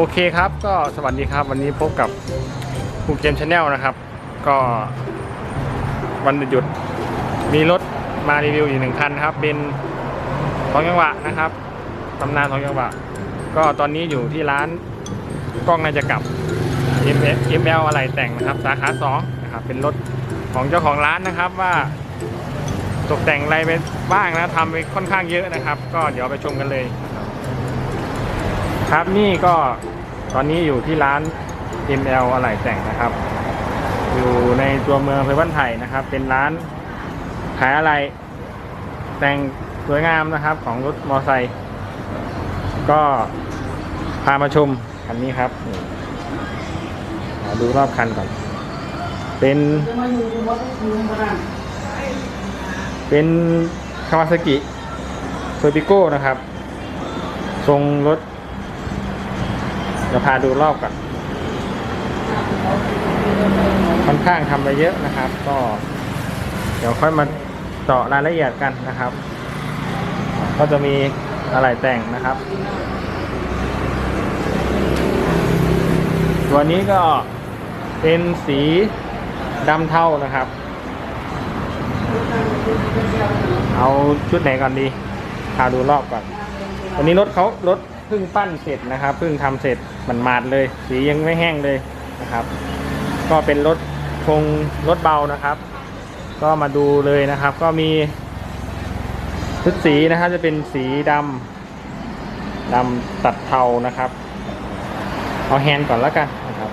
โอเคครับก็สวัสดีครับ วันนี้พบกับภูเกมชาแนลนะครับ ก็วันหยุดมีรถมารีวิวอีกหนึ่งคันครับ เป็นสองจังหวะนะครับตำนานสองจังหวะ ก็ตอนนี้อยู่ที่ร้านกล้องน่าจะกลับ M L อะไรแต่งนะครับ สาขา2นะครับเป็นรถของเจ้าของร้านนะครับว่าตกแต่งอะไรไปบ้างนะทำไปค่อนข้างเยอะนะครับ ก็เดี๋ยวไปชมกันเลย ครับนี่ก็ตอนนี้อยู่ที่ร้าน ML อะไรแต่งนะครับ อยู่ในตัวเมืองเพชรบ้านไผ่นะครับ เป็นร้านขายอะไรแต่งสวยงามนะครับ ของรถมอเตอร์ไซค์ก็พามาชมคันนี้ครับดูรอบคันก่อน เป็น เป็นคาวาซากิโซบิโก้นะครับ ทรงรถ จะพาดูรอบก่อนค่อนข้างทำไปเยอะนะครับ ก็ เดี๋ยวค่อยมาเจาะรายละเอียดกันนะครับ ก็จะมีอะไรแต่งนะครับ ตัวนี้ก็เป็นสีดำเทานะครับ เอาชุดไหนก่อนดีพาดูรอบก่อน วันนี้รถเขารถ เพิ่งปั้นเสร็จนะครับเพิ่งทำเสร็จมันมาดเลย สียังไม่แห้งเลยนะครับ ก็เป็นรถคงรถเบานะครับ ก็มาดูเลยนะครับ ก็มีชุดสีนะครับจะเป็นสีดำดำตัดเทานะครับเอาแฮนด์ก่อนแล้วกันนะครับ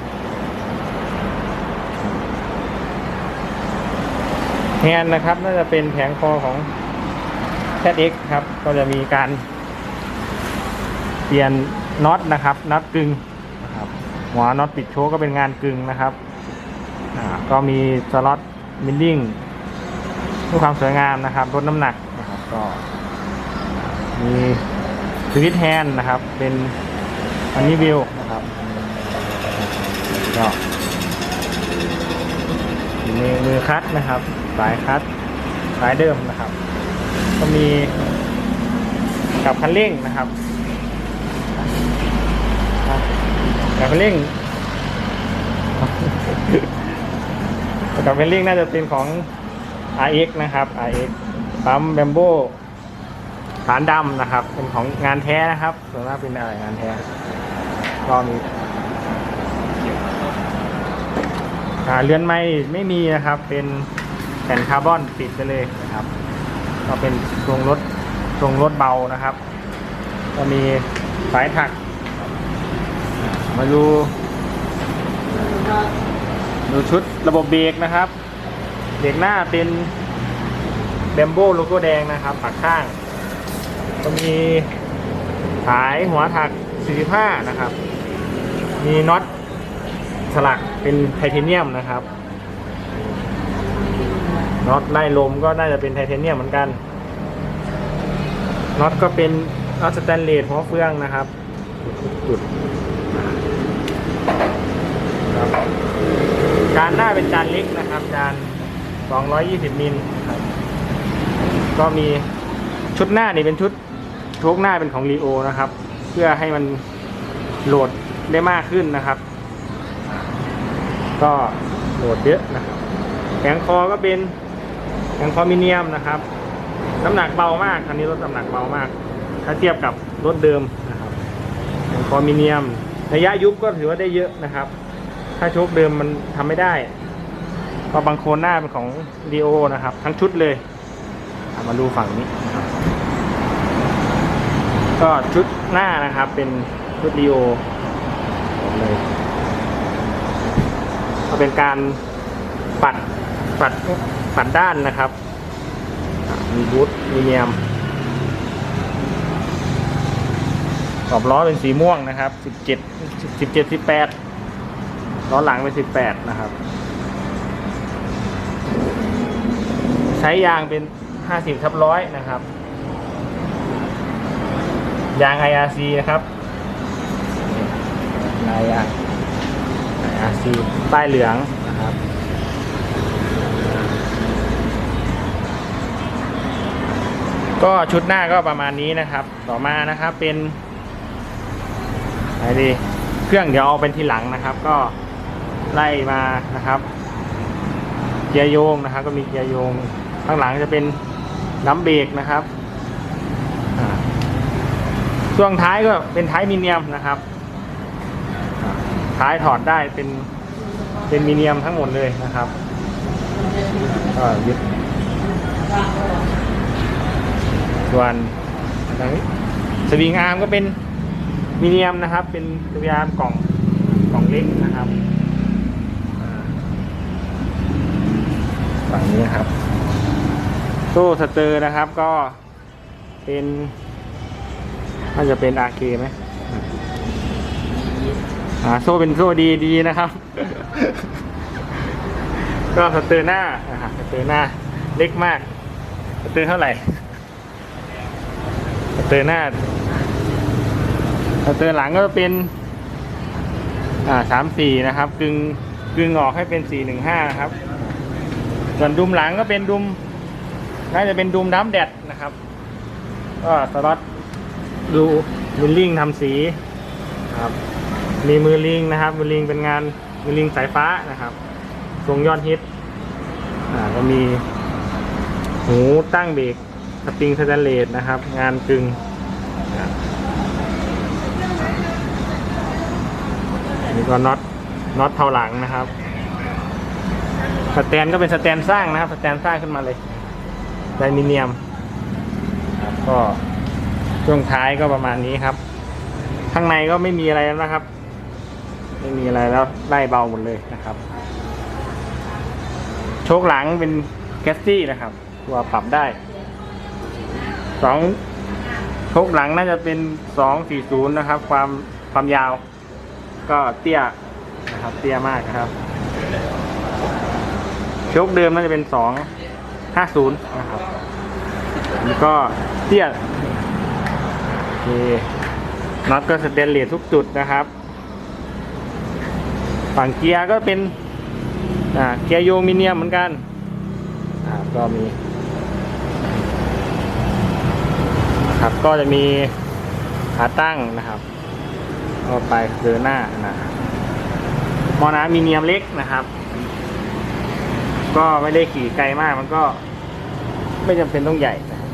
แฮนด์นะครับน่าจะเป็นแผงคอของ ZX ครับ ก็จะมีการ เปลี่ยนน็อตนะครับน็อตกึ่งนะครับหัวน็อตปิดโชว์ก็เป็นงานกึ่งนะครับอ่าก็มีสล็อตมิลลิ่งเพื่อความสวยงามนะครับลดน้ำหนักนะครับก็มีสวิตช์แฮนด์นะครับ เป็นอันนี้วิวนะครับก็มือมือคัดนะครับ สายคัดสายเดิมนะครับ ก็มีกับคันเร่งนะครับ กับคันเร่งกับคันเร่งน่าจะเป็นของ RX นะครับ RX ปั๊มแบมโบฐานดำนะครับ เป็นของงานแท้นะครับส่วนมากเป็นอะไรงานแท้ก็มีเรือนไม้ไม่มีนะครับ เป็นแผ่นคาร์บอนติดไปเลยนะครับ ก็เป็นทรงรถทรงรถเบานะครับ ก็มีสายถัก มาดูดูชุดระบบเบรกนะครับเบรกหน้าเป็นเบมโบโลโก้แดงนะครับปักข้าง ก็มีสายหัวถัก 45 นะครับ มีน็อตสลักเป็นไทเทเนียมนะครับน็อตไล่ลมก็น่าจะเป็นไทเทเนียมเหมือนกันน็อตก็เป็นน็อตสแตนเลสหัวเฟืองนะครับจุด ครับจานหน้าเป็นจานเล็กนะครับจาน 220มิลครับก็มีชุดหน้านี่เป็นชุดโชคหน้าเป็นของรีโอนะครับ เพื่อให้มันโหลดได้มากขึ้นนะครับ ก็โหลดเยอะนะครับแผงคอก็เป็นยังคอมิเนียมนะครับ น้ำหนักเบามากคันนี้รถน้ำหนักเบามาก ถ้าเทียบกับรถเดิมนะครับยังคอมิเนียมระยะยุบก็ถือว่าได้เยอะนะครับ ถ้าชุคเดิมมันทำไม่ได้ก็บางโคนหน้าเป็นของดีโอนะครับ ทั้งชุดเลยมาดูฝั่งนี้นครับก็ชุดหน้านะครับเป็นชุดดีโอเลยก็เป็นการปัดปัดปัดด้านนะครับ มีบูทมีเนียมขอบล้อเป็นสีม่วงนะครับ 17 17 18 ล้อหลังเป็นสิบแปดนะครับ ใช้ยางเป็นห้าสิบทับร้อยนะครับ ยาง IRC นะครับลายยาง IRC ป้ายเหลืองนะครับก็ชุดหน้าก็ประมาณนี้นะครับ ต่อมานะครับเป็นไหนดี เครื่องเดี๋ยวเอาเป็นทีหลังนะครับ ก็ ไล่มานะครับ เกียร์โยงนะครับ ก็มีเกียร์โยง ข้างหลังจะเป็นน้ำเบรกนะครับช่วงท้ายก็เป็นท้ายมีเนียมนะครับท้ายถอดได้เป็นเป็นมีเนียมทั้งหมดเลยนะครับก็ยึดส่วนทางนี้สวิงอาร์มก็เป็นมีเนียมนะครับ เป็นสวิงอาร์มกล่องกล่องเล็กนะครับอ่าฝั่ง นี้นะครับโซ่สเตอร์นะครับก็เป็นน่าจะเป็นอาเคไหมอ่าโซ่เป็นโซ่ดีดีนะครับ ก็สเตอร์หน้านะครับสเตอร์หน้าเล็กมากสเตอร์เท่าไหร่สเตอร์หน้าสเตอร์หลังก็เป็นอ่าสามสี่นะครับ กึ่งกึ่งออกให้เป็นสี่หนึ่งห้าครับ ส่วนดุมหลังก็เป็นดุมน่าจะเป็นดุมน้ำแดดนะครับ ก็สล็อตดูมิลลิ่งทำสีครับ มีมือลิงนะครับ มือลิงเป็นงานมือลิงสายฟ้านะครับทรงยอดฮิตอ่าก็มีหูตั้งเบรกสปริงสแตนเลสนะครับ งานกึ่งนี่ก็น็อตน็อตเท่าหลังนะครับ สแตนก็เป็นสแตนสร้างนะครับ สแตนสร้างขึ้นมาเลยไดมิเนียมก็ช่วงท้ายก็ประมาณนี้ครับ ข้างในก็ไม่มีอะไรแล้วนะครับ ไม่มีอะไรแล้วไล่เบาหมดเลยนะครับ โชคหลังเป็นแกสซี่นะครับ ตัวปรับได้สองโชคหลังน่าจะเป็นสองสี่ศูนย์นะครับ ความความยาว ก็เตี้ยนะครับ เตี้ยมากนะครับ ชคเดิมน่าจะเป็นสองห้าศูนย์นะครับแล้วก็เตี้ยโอเคน็อตก็สเตนเลสทุกจุดนะครับ ฝั่งเกียร์ก็เป็นเกียร์โยมิเนียมเหมือนกันก็มีครับก็จะมีขาตั้งนะครับ ก็ไปเดินหน้านะมอน้ำมีเนียมเล็กนะครับ ก็ไม่ได้ขี่ไกลมากมันก็ ไม่จำเป็นต้องใหญ่นะครับ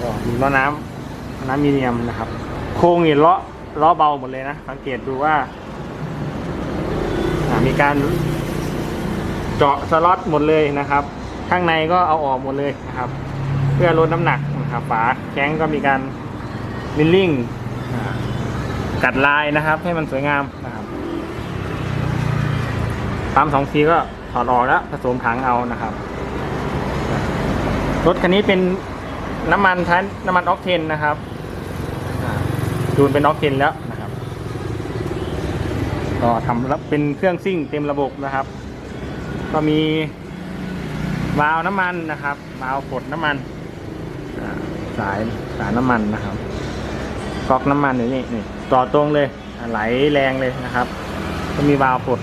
ก็มีล้อน้ำน้ำมีเนียมนะครับ โครงเนี่ล้อล้อเบาหมดเลยนะสังเกตดูว่าามีการเจาะสล็อตหมดเลยนะครับ ข้างในก็เอาออกหมดเลยนะครับ เพื่อลดน้ำหนักนะครับฝาแข้งก็มีการมิลลิ่งกัดลายนะครับ ให้มันสวยงามนะครับปั๊มสองทีก็ ถอดออกแล้วผสมถังเอานะครับ รถคันนี้เป็นน้ำมันใช้น้ำมันออกเทนนะครับอ่าจูนเป็นออกเทนแล้วนะครับก็ทำรับเป็นเครื่องซิ่งเต็มระบบนะครับ ก็มีวาล์วน้ำมันนะครับวาล์วกดน้ำมันสายสายน้ำมันนะครับก๊อกน้ำมันอยู่นี่นี่ต่อตรงเลยไหลแรงเลยนะครับ ก็มีวาล์วกด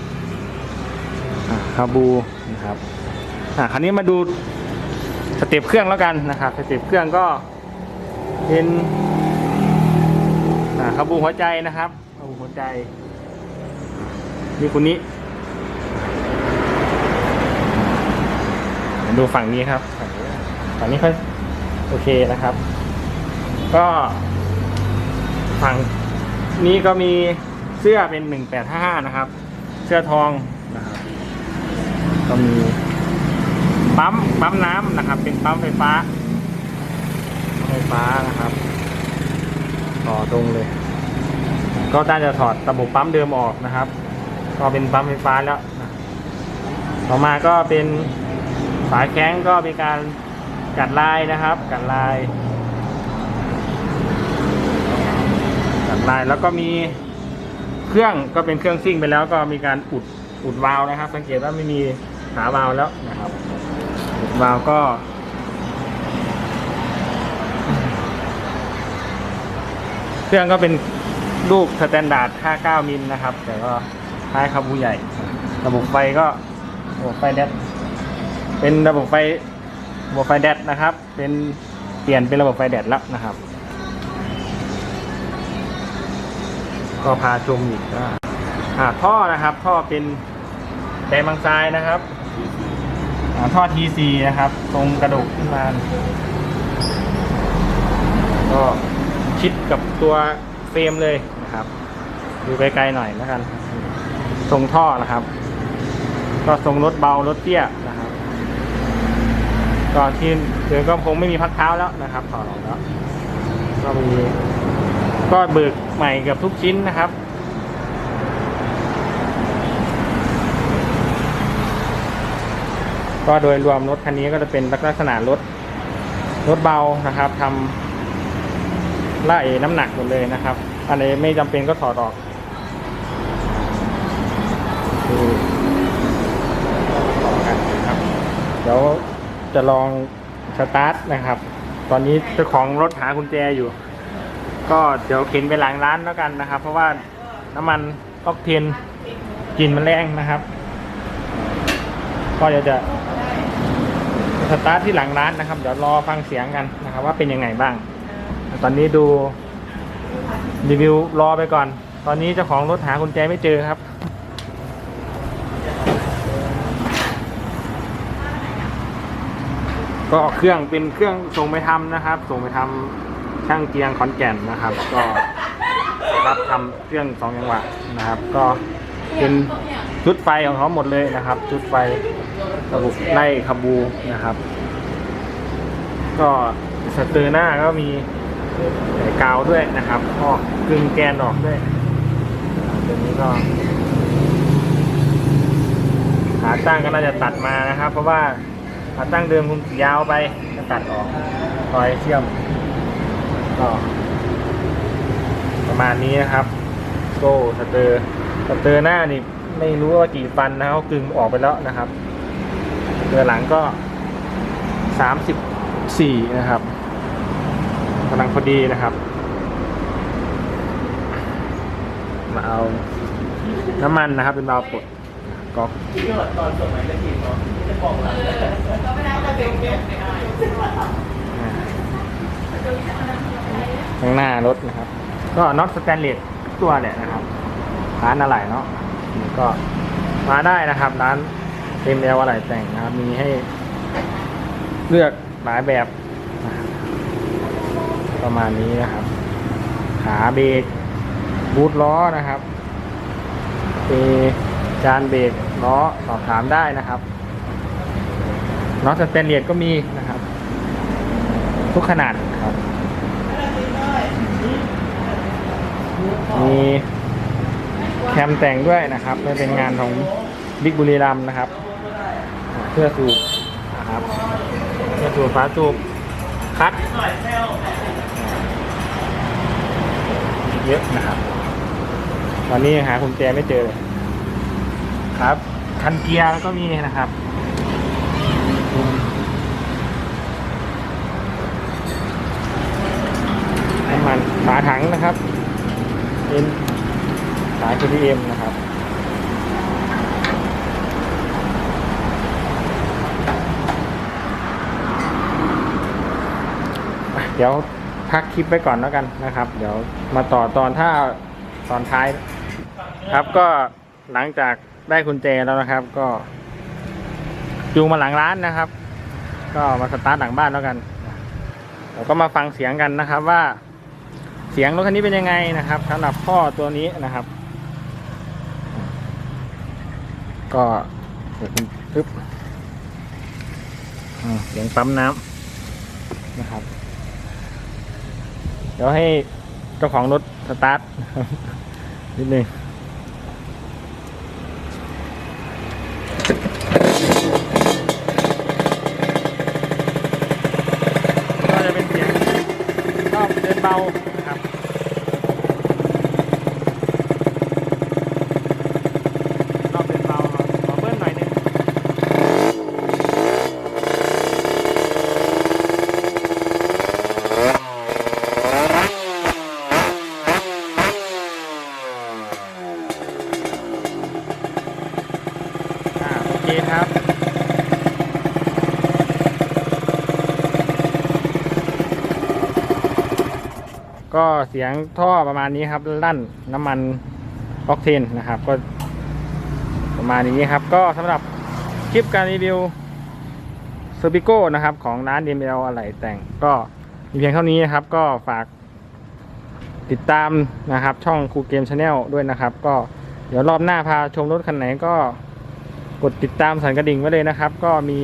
คาบูนะครับอ่าคราวนี้มาดูสเต็ปเครื่องแล้วกันนะครับสเต็ปเครื่องก็เป็นอ่าคาบูหัวใจนะครับคาบูหัวใจนี่คุณนี้ดูฝั่งนี้ครับ ฝั่งนี้ค่อยโอเคนะครับ ก็ฝั่งนี้ก็มีเสื้อเป็นหนึ่งแปดห้าห้านะครับ เสื้อทองนะครับ ก็มีปั๊มปั๊มน้ำนะครับ เป็นปั๊มไฟฟ้า ไฟฟ้านะครับ ต่อตรงเลย ก็น่าจะถอดระบบปั๊มเดิมออกนะครับ ก็เป็นปั๊มไฟฟ้าแล้วต่อมาก็เป็นฝาแข้งก็มีการกัดลายนะครับ กัดลาย กัดลายแล้วก็มีเครื่องก็เป็นเครื่องซิ่งไปแล้วก็มีการอุดอุดวาล์วนะครับ สังเกตว่าไม่มีาวาล์วแล้วนะครับวาล์วก็ เครื่องก็เป็นรูปสแตนดาร์ด 59 มิลนะครับ แต่ก็คล้ายคาบูใหญ่ ระบบไฟก็ระบบไฟแดดเป็นระบบไฟระบบไฟแดดนะครับ เป็นเปลี่ยนเป็นระบบไฟแดดแล้วนะครับ ก็พาชมอีกว่าอ่าท่อนะครับ ท่อเป็นแดงบางทรายนะครับ ท่อ TC นะครับ ตรงกระดูกขึ้นมาก็ชิดกับตัวเฟรมเลยนะครับ ดูไกลๆหน่อยแล้วกันทรงท่อนะครับ ก็ทรงรถเบารถเตี้ยนะครับก็ที่เดี๋ยวก็คงไม่มีพักเท้าแล้วนะครับถอดออกแล้วก็มีก็เบิกใหม่เกับทุกชิ้นนะครับ ก็โดยรวมรถคันนี้ก็จะเป็นลักษณะรถรถเบานะครับทำไล่น้ำหนักหมดเลยนะครับ อันไหนไม่จำเป็นก็ถอดออกต่อกันนะครับ เดี๋ยวจะลองสตาร์ทนะครับ ตอนนี้เจ้าของรถหากุญแจอยู่ ก็เดี๋ยวเข็นไปหลังร้านแล้วกันนะครับ เพราะว่าน้ำมันออกเทนกลิ่นมันแรงนะครับ ก็เดี๋ยวจะ สตาร์ทที่หลังร้านนะครับ เดี๋ยวรอฟังเสียงกันนะครับ ว่าเป็นยังไงบ้าง ตอนนี้ดูรีวิวรอไปก่อน ตอนนี้เจ้าของรถหากุญแจไม่เจอครับก็เครื่องเป็นเครื่องส่งไปทำนะครับ ส่งไปทำช่างเกียงขอนแก่นนะครับ ก็รับทำเครื่องสองจังหวะนะครับ ก็เป็นชุดไฟของเขาหมดเลยนะครับ ชุดไฟ ระบบไล่ขบูนะครับ ก็สเตอร์หน้าก็มีกาวด้วยนะครับก็กึ่งแกนออกด้วยตัวนี้ก็ขาตั้งก็น่าจะตัดมานะครับ เพราะว่าขาตั้งเดิมคงยาวไปก็ตัดออกคอยเชื่อมก็ประมาณนี้นะครับโซ่สเตอร์สเตอร์หน้านี่ไม่รู้ว่ากี่ฟันนะเขากึ่งออกไปแล้วนะครับ เรือหลังก็สามสิบสี่นะครับกำลังพอดีนะครับ มาเอาน้ำมันนะครับ เป็นเบาปลดก๊อกข้างหน้ารถนะครับ ก็น็อตสแตนเลสทุกตัวแหละนะครับร้านอะไหล่เนาะก็มาได้นะครับร้าน เต็มแอลอะไหล่แต่งนะครับ มีให้เลือกหลายแบบประมาณนี้นะครับ ขาเบรกบูทล้อนะครับเอจานเบรกล้อสอบถามได้นะครับน็อสแตนเลสก็มีนะครับ ทุกขนาดครับ มีแคมแต่งด้วยนะครับไม่เป็นงานของบิ๊กบุรีรัมนะครับ พื่อสูบนะครับเพื่อสูบฝาสูบคัดเยอะนะครับตอนนี้หากุญแจไม่เจอเลยครับ คันเกียร์ก็มีนะครับน้ำมันฝาถังนะครับเป็นสาย KTM นะครับ เดี๋ยวพักคลิปไปก่อนแล้วกันนะครับ เดี๋ยวมาต่อตอนถ้าตอนท้าย ครับก็หลังจากได้กุญแจแล้วนะครับ ก็จูงมาหลังร้านนะครับ ก็มาสตาร์ทหลังบ้านแล้วกันเดี๋ยวก็มาฟังเสียงกันนะครับว่าเสียงรถคันนี้เป็นยังไงนะครับสำหรับพ่อตัวนี้นะครับ ก็เดี๋ยวคุณปึ๊บเสียงปั๊มน้ำนะครับ เดี๋ยวให้เจ้าของรถสตาร์ทนิดนึงก็จะเป็นเสียงรอบเดินเบานะครับ รอบเป็นเบาครับขอเบิ้ลหน่อยหนึงอ่าโอเคครับ ก็เสียงท่อประมาณนี้ครับลั่นน้ำมันออกเทนนะครับ ก็ประมาณนี้ครับ ก็สำหรับคลิปการรีวิวเซอร์ปิโก้นะครับ ของร้าน DML อะไหล่แต่งก็มีเพียงเท่านี้นะครับ ก็ฝากติดตามนะครับ ช่องครูเกมชาแนลด้วยนะครับ ก็เดี๋ยวรอบหน้าพาชมรถคันไหนก็กดติดตามสั่นกระดิ่งไว้เลยนะครับ ก็มี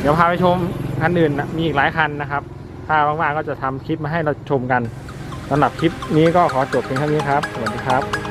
เดี๋ยวพาไปชมคันอื่นนะมีอีกหลายคันนะครับ ถ้าว่างๆก็จะทำคลิปมาให้เราชมกัน สำหรับคลิปนี้ก็ขอจบเพียงเท่านี้ครับ สวัสดีครับ